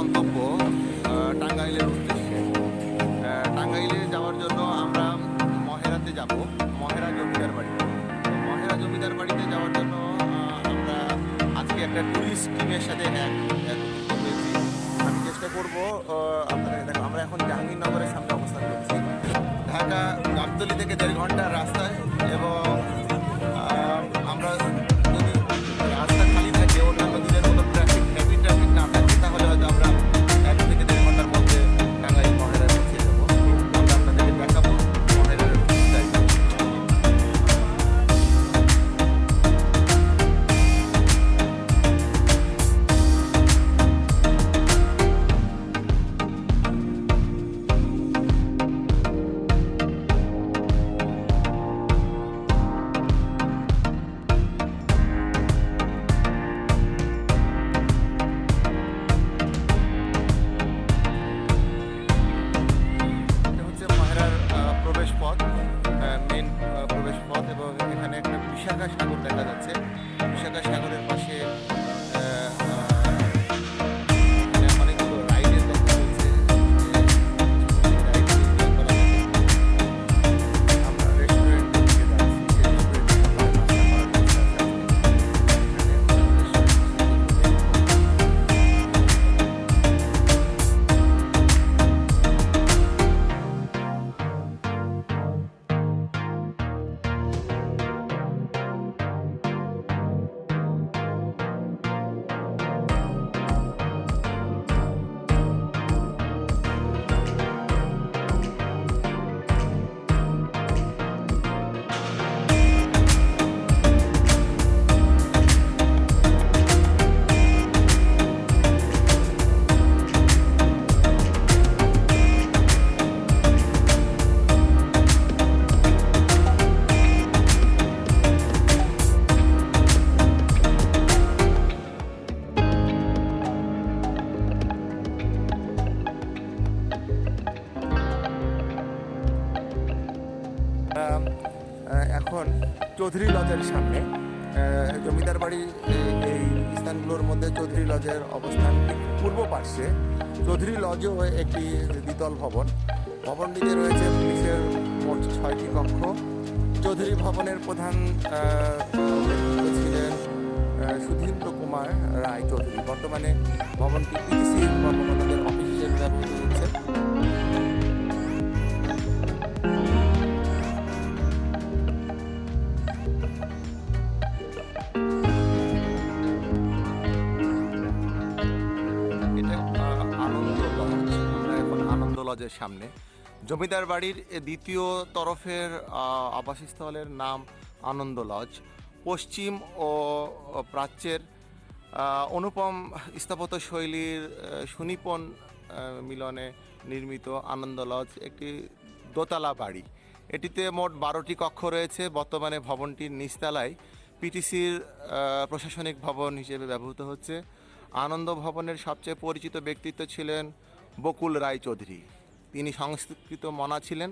গন্তব্য টাঙ্গাইলের উদ্দেশ্যে। টাঙ্গাইলে যাওয়ার জন্য আমরা মহেরাতে যাব, মহেরা জমিদার বাড়িতে মহেরা জমিদার বাড়িতে যাওয়ার জন্য আমরা আজকে একটা টুরিস্ট টিমের সাথে এক আমি চেষ্টা করব আপনাদের দেখো, আমরা এখন জাহাঙ্গীরনগরের এখন চৌধুরী লজের সামনে জমিদার বাড়ি এই- স্থানগুলোর মধ্যে চৌধুরী লজের অবস্থান পূর্ব পার্শ্বে। চৌধুরী লজও একটি দ্বিতল ভবন। ভবনটিতে রয়েছে পুলিশের মোট ছয়টি কক্ষ। চৌধুরী ভবনের প্রধান ছিলেন সুধীন্দ্র কুমার রায় চৌধুরী। বর্তমানে ভবনটি পিটিসি কর্মকর্তাদের অফিস হিসেবে ব্যবহৃত আনন্দ লজের সামনে। জমিদার বাড়ির দ্বিতীয় তরফের আবাসস্থলের নাম আনন্দ লজ। পশ্চিম ও প্রাচ্যের অনুপম স্থাপত্য শৈলীর সুনিপন মিলনে নির্মিত আনন্দ লজ একটি দোতলা বাড়ি। এটিতে মোট বারোটি কক্ষ রয়েছে। বর্তমানে ভবনটির নিচতলায় পিটিসির প্রশাসনিক ভবন হিসেবে ব্যবহৃত হচ্ছে। আনন্দ ভবনের সবচেয়ে পরিচিত ব্যক্তিত্ব ছিলেন বকুল রায় চৌধুরী তিনি সংস্কৃত মনা ছিলেন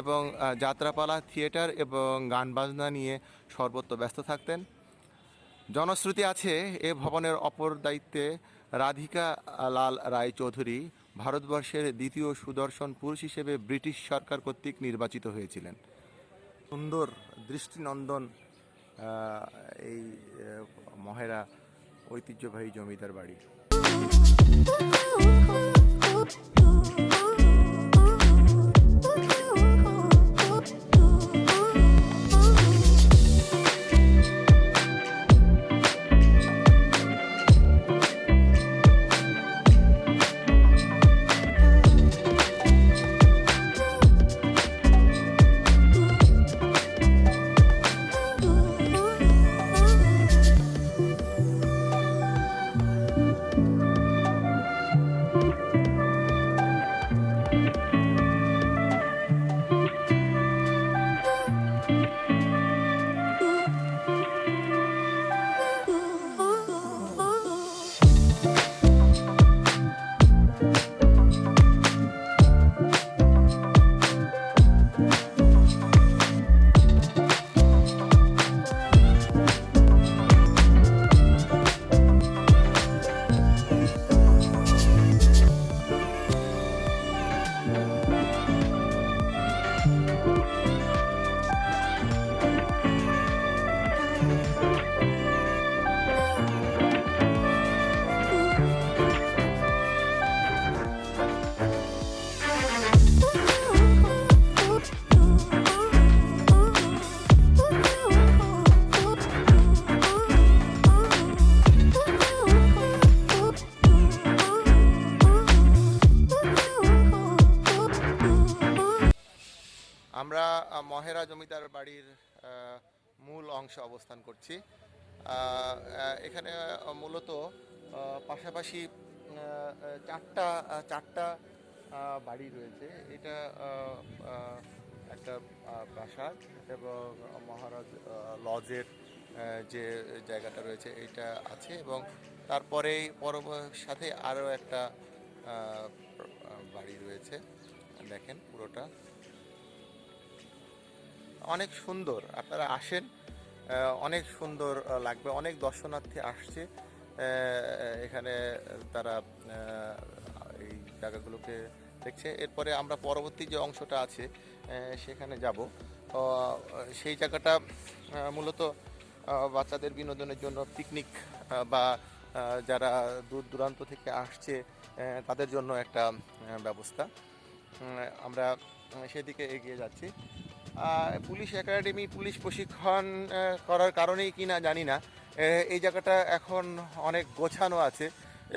এবং যাত্রাপালা, থিয়েটার এবং গান বাজনা নিয়ে সর্বত্র ব্যস্ত থাকতেন। জনশ্রুতি আছে এ ভবনের অপর দায়িত্বে রাধিকা লাল রায় চৌধুরী ভারতবর্ষের দ্বিতীয় সুদর্শন পুরুষ হিসেবে ব্রিটিশ সরকার কর্তৃক নির্বাচিত হয়েছিলেন। সুন্দর দৃষ্টিনন্দন এই মহেরা ঐতিহ্যবাহী জমিদার বাড়ি। আমরা মহেরা জমিদার বাড়ির মূল অংশে অবস্থান করছি। এখানে মূলত পাশাপাশি চারটা চারটা বাড়ি রয়েছে। এটা একটা প্রাসাদ এবং মহারাজ লজের যে জায়গাটা রয়েছে এটা আছে এবং তারপরেই পরব সাথে আরও একটা বাড়ি রয়েছে। দেখেন পুরোটা। অনেক সুন্দর, আপনারা আসেন অনেক সুন্দর লাগবে, অনেক দর্শনার্থী আসছে এখানে তারা এই জায়গাগুলোকে দেখছে। এরপরে আমরা পরবর্তী যে অংশটা আছে সেখানে যাব। সেই জায়গাটা মূলত বাচ্চাদের বিনোদনের জন্য পিকনিক বা যারা দূর দূরান্ত থেকে আসছে তাদের জন্য একটা ব্যবস্থা। আমরা সেদিকে এগিয়ে যাচ্ছি। পুলিশ একাডেমি, পুলিশ প্রশিক্ষণ করার কারণেই কিনা জানি না। এই জায়গাটা এখন অনেক গোছানো আছে।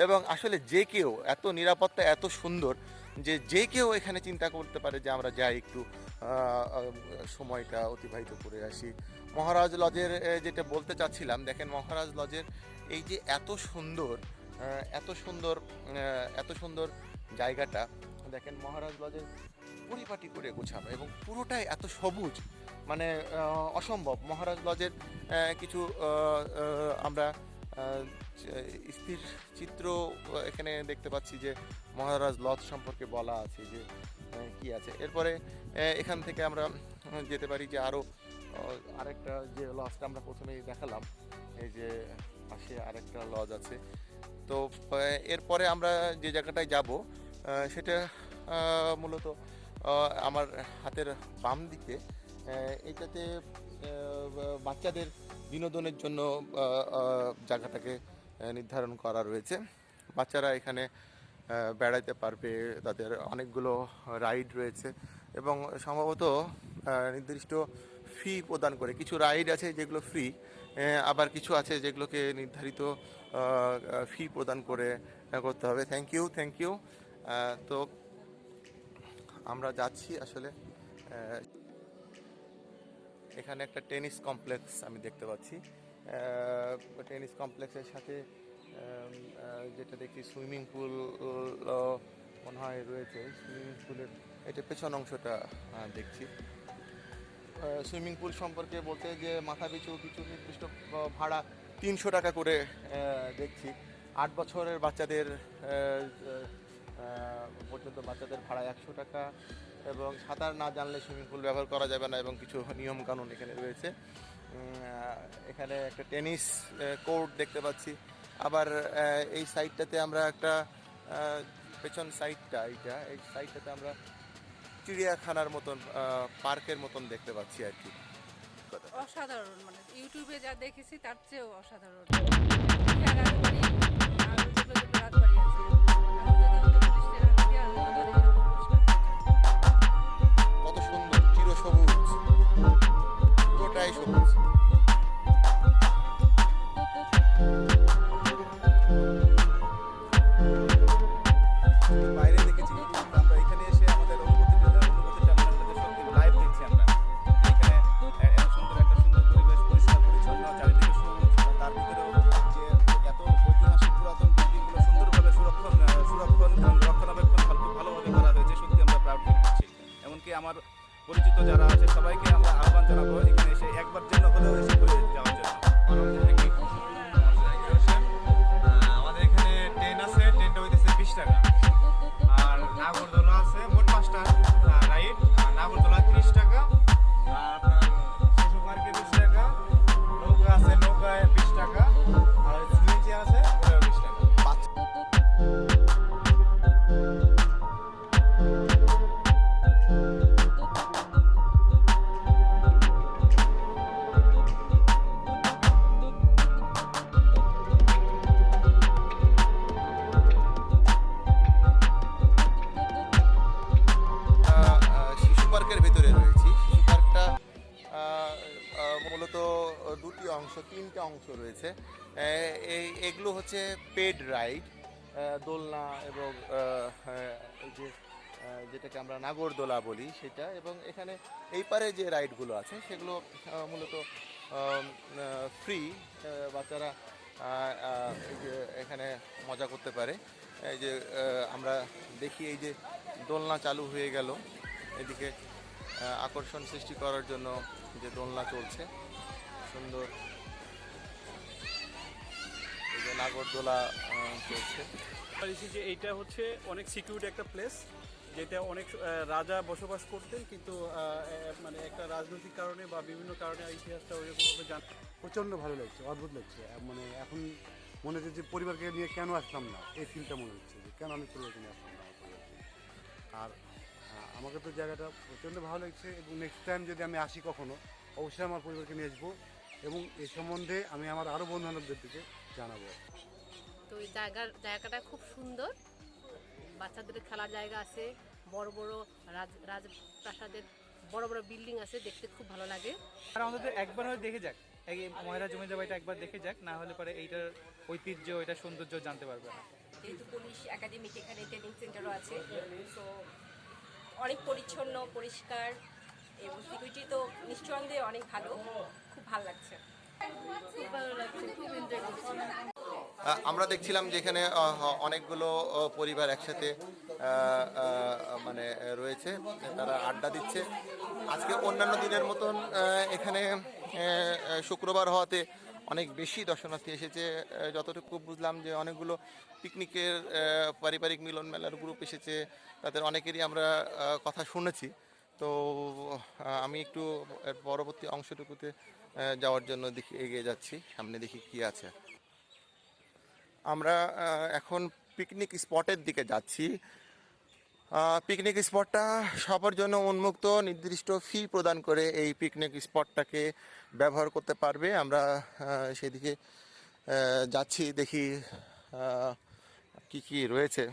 এবং আসলে যে কেউ এত নিরাপত্তা এত সুন্দর যে যে কেউ এখানে চিন্তা করতে পারে যে, আমরা যাই একটু সময়টা অতিবাহিত করে আসি। মহারাজ লজের যেটা বলতে চাচ্ছিলাম, দেখেন মহারাজ লজের এই যে এত সুন্দর এত সুন্দর এত সুন্দর জায়গাটা, দেখেন মহারাজ লজের পরিপাটি করে গোছানো এবং পুরোটাই এত সবুজ মানে অসম্ভব। মহারাজ লজের কিছু আমরা স্থির চিত্র এখানে দেখতে পাচ্ছি যে মহারাজ লজ সম্পর্কে বলা আছে যে কি আছে। এরপরে এখান থেকে আমরা যেতে পারি যে আরও আরেকটা যে লজটা আমরা প্রথমেই দেখালাম, এই যে পাশে আরেকটা লজ আছে। তো এরপরে আমরা যে জায়গাটায় যাব সেটা মূলত আমার হাতের বাম দিকে এটাতে বাচ্চাদের বিনোদনের জন্য জায়গাটাকে নির্ধারণ করা রয়েছে। বাচ্চারা এখানে বেড়াতে পারবে, তাদের অনেকগুলো রাইড রয়েছে এবং সম্ভবত নির্দিষ্ট ফি প্রদান করে। কিছু রাইড আছে যেগুলো ফ্রি আবার কিছু আছে যেগুলোকে নির্ধারিত ফি প্রদান করে করতে হবে। থ্যাংক ইউ থ্যাংক ইউ তো আমরা যাচ্ছি আসলে এখানে একটা টেনিস কমপ্লেক্স আমি দেখতে পাচ্ছি। টেনিস কমপ্লেক্সের সাথে যেটা দেখি সুইমিং পুল মনে হয় রয়েছে। সুইমিং পুলের, এটা পেছন অংশটা দেখছি। সুইমিং পুল সম্পর্কে বলতে যে মাথা পিছু কিছু নির্দিষ্ট ভাড়া তিনশো টাকা করে দেখছি। আট বছরের বাচ্চাদের পর্যন্ত বাচ্চাদের ভাড়া একশো টাকা এবং সাঁতার না জানলে সুইমিং পুল ব্যবহার করা যাবে না এবং কিছু নিয়ম কানুন এখানে রয়েছে। এখানে একটা টেনিস কোর্ট দেখতে পাচ্ছি। আবার এই সাইডটাতে আমরা একটা পেছন সাইডটা এইটা, এই সাইডটাতে আমরা চিড়িয়াখানার মতন পার্কের মতন দেখতে পাচ্ছি আর কি। অসাধারণ মানে ইউটিউবে যা দেখেছি তার চেয়েও অসাধারণ। তিনটা রয়েছে। এই, এগুলো হচ্ছে পেড রাইড দোলনা এবং যে যেটাকে আমরা নাগরদোলা বলি সেটা এবং এখানে এই পারে যে রাইডগুলো আছে সেগুলো মূলত ফ্রি বাচ্চারা এখানে মজা করতে পারে। এই যে আমরা দেখি এই যে দোলনা চালু হয়ে গেল। এদিকে আকর্ষণ সৃষ্টি করার জন্য যে দোলনা চলছে, সুন্দর নাগরদোলা চলছে। যে এইটা হচ্ছে অনেক সিকিউরিটি একটা প্লেস যেটা অনেক রাজা বসবাস করতেন কিন্তু মানে একটা রাজনৈতিক কারণে বা বিভিন্ন কারণে ইতিহাসটা ওইরকমভাবে জান প্রচণ্ড ভালো লাগছে অদ্ভুত লাগছে। মানে এখন মনে হচ্ছে যে পরিবারকে নিয়ে কেন আসলাম না? এই ফিলটা মনে হচ্ছে যে কেন আমি পরিবারকে নিয়ে আসলাম না। আর আমাকে তো জায়গাটা প্রচণ্ড ভালো লাগছে এবং নেক্সট টাইম যদি আমি আসি কখনো অবশ্যই আমার পরিবারকে নিয়ে আসব। এবং এ সম্বন্ধে আমি আমার আরও বন্ধু বান্ধবদের দিকে জানাব। তো এই জায়গার জায়গাটা খুব সুন্দর। বাচ্চাদের খেলার জায়গা আছে বড় বড় রাজ রাজপ্রাসাদের বড় বড় বিল্ডিং আছে দেখতে খুব ভালো লাগে। আর আমাদের একবার হয়তো দেখে যাক। এই ময়রা জমিদার বাড়িটা একবার দেখে যাক না হলে পরে এইটার ঐতিহ্য এটা সৌন্দর্য জানতে পারবে না। যেহেতু পুলিশ একাডেমিক এখানে ট্রেনিং সেন্টারও আছে সো অনেক পরিচ্ছন্ন পরিষ্কার এবং সিকিউরিটি তো নিঃসন্দেহে অনেক ভালো। খুব ভালো লাগছে। আমরা দেখছিলাম যেখানে অনেকগুলো পরিবার একসাথে মানে রয়েছে, তারা আড্ডা দিচ্ছে। আজকে অন্যান্য দিনের মতন এখানে শুক্রবার হওয়াতে অনেক বেশি দর্শনার্থী এসেছে। যতটুকু বুঝলাম যে অনেকগুলো পিকনিকের পারিবারিক মিলন মেলার গ্রুপ এসেছে। তাদের অনেকেরই আমরা কথা শুনেছি। তো আমি একটু পরবর্তী অংশটুকুতে যাওয়ার জন্য দেখি এগিয়ে যাচ্ছি। সামনে দেখি কি আছে। আমরা এখন পিকনিক স্পটের দিকে যাচ্ছি। পিকনিক স্পটটা সবার জন্য উন্মুক্ত, নির্দিষ্ট ফি প্রদান করে এই পিকনিক স্পটটাকে ব্যবহার করতে পারবে। আমরা সেদিকে যাচ্ছি, দেখি কি কি রয়েছে।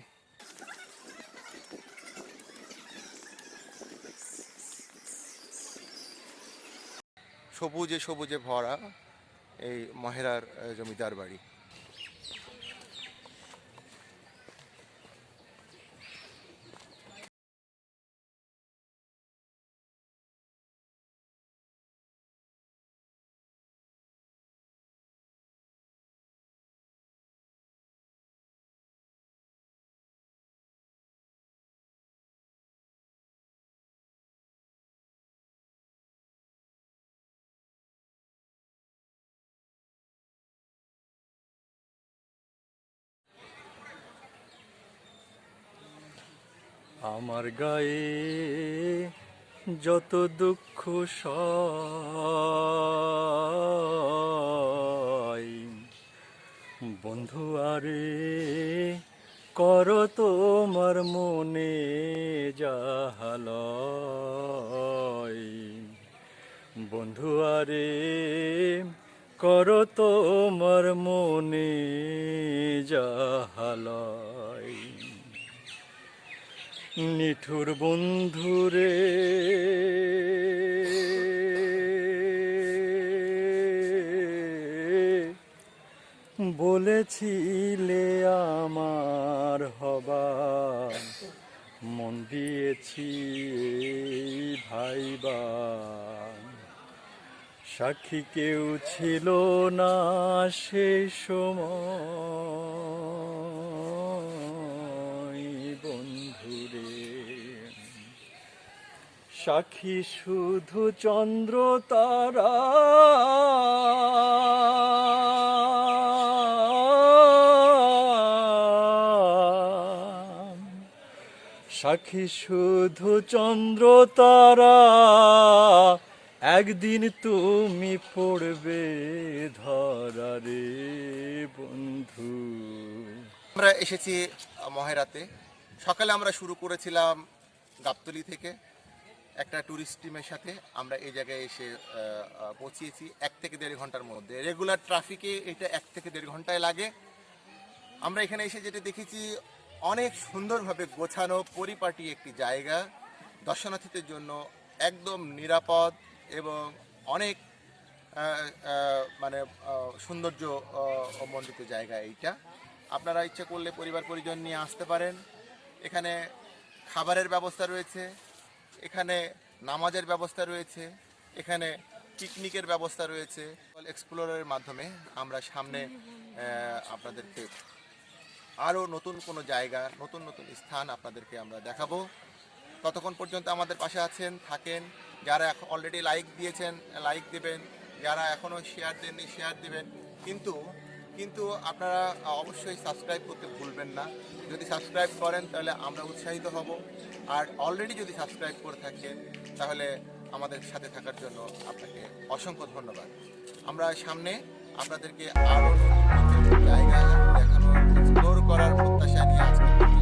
সবুজে সবুজে ভরা এই মহেরার জমিদার বাড়ি। আমার গায়ে যত দুঃখ বন্ধু, আরে কর তোমার মনে যাহালয় বন্ধু, আরে কর তোমার মনে যাহালয় নিঠুর বন্ধুরে। বলেছিলে আমার হবা মন দিয়েছি ভাইবা সাক্ষী কেউ ছিল না সে সময় বন্ধুরে সাক্ষী শুধু চন্দ্র তারা। সাক্ষী শুধু চন্দ্র তারা। একদিন তুমি পড়বে ধরারে বন্ধু। আমরা এসেছি মহেরাতে। সকালে আমরা শুরু করেছিলাম গাবতলি থেকে। একটা ট্যুরিস্ট টিমের সাথে আমরা এই জায়গায় এসে পৌঁছিয়েছি এক থেকে দেড় ঘণ্টার মধ্যে। রেগুলার ট্রাফিকে এটা এক থেকে দেড় ঘন্টায় লাগে। আমরা এখানে এসে যেটা দেখেছি, অনেক সুন্দরভাবে গোছানো, পরিপাটি একটি জায়গা। দর্শনার্থীদের জন্য একদম নিরাপদ এবং অনেক মানে সৌন্দর্য মণ্ডিত জায়গা এইটা। আপনারা ইচ্ছে করলে পরিবার পরিজন নিয়ে আসতে পারেন। এখানে খাবারের ব্যবস্থা রয়েছে। এখানে নামাজের ব্যবস্থা রয়েছে, এখানে পিকনিকের ব্যবস্থা রয়েছে। এক্সপ্লোরের মাধ্যমে আমরা সামনে আপনাদেরকে আরও নতুন কোনো জায়গা, নতুন নতুন স্থান আপনাদেরকে আমরা দেখাবো। ততক্ষণ পর্যন্ত আমাদের পাশে আছেন, থাকেন, যারা এখন অলরেডি লাইক দিয়েছেন লাইক দেবেন, যারা এখনও শেয়ার দেননি শেয়ার দেবেন। কিন্তু কিন্তু আপনারা অবশ্যই সাবস্ক্রাইব করতে ভুলবেন না। যদি সাবস্ক্রাইব করেন, তাহলে আমরা উৎসাহিত হব। আর অলরেডি যদি সাবস্ক্রাইব করে থাকেন, তাহলে আমাদের সাথে থাকার জন্য আপনাকে অসংখ্য ধন্যবাদ। আমরা সামনে আপনাদেরকে আরও জায়গা দেখানোর এক্সপ্লোর করার প্রত্যাশা নিয়ে আজকে।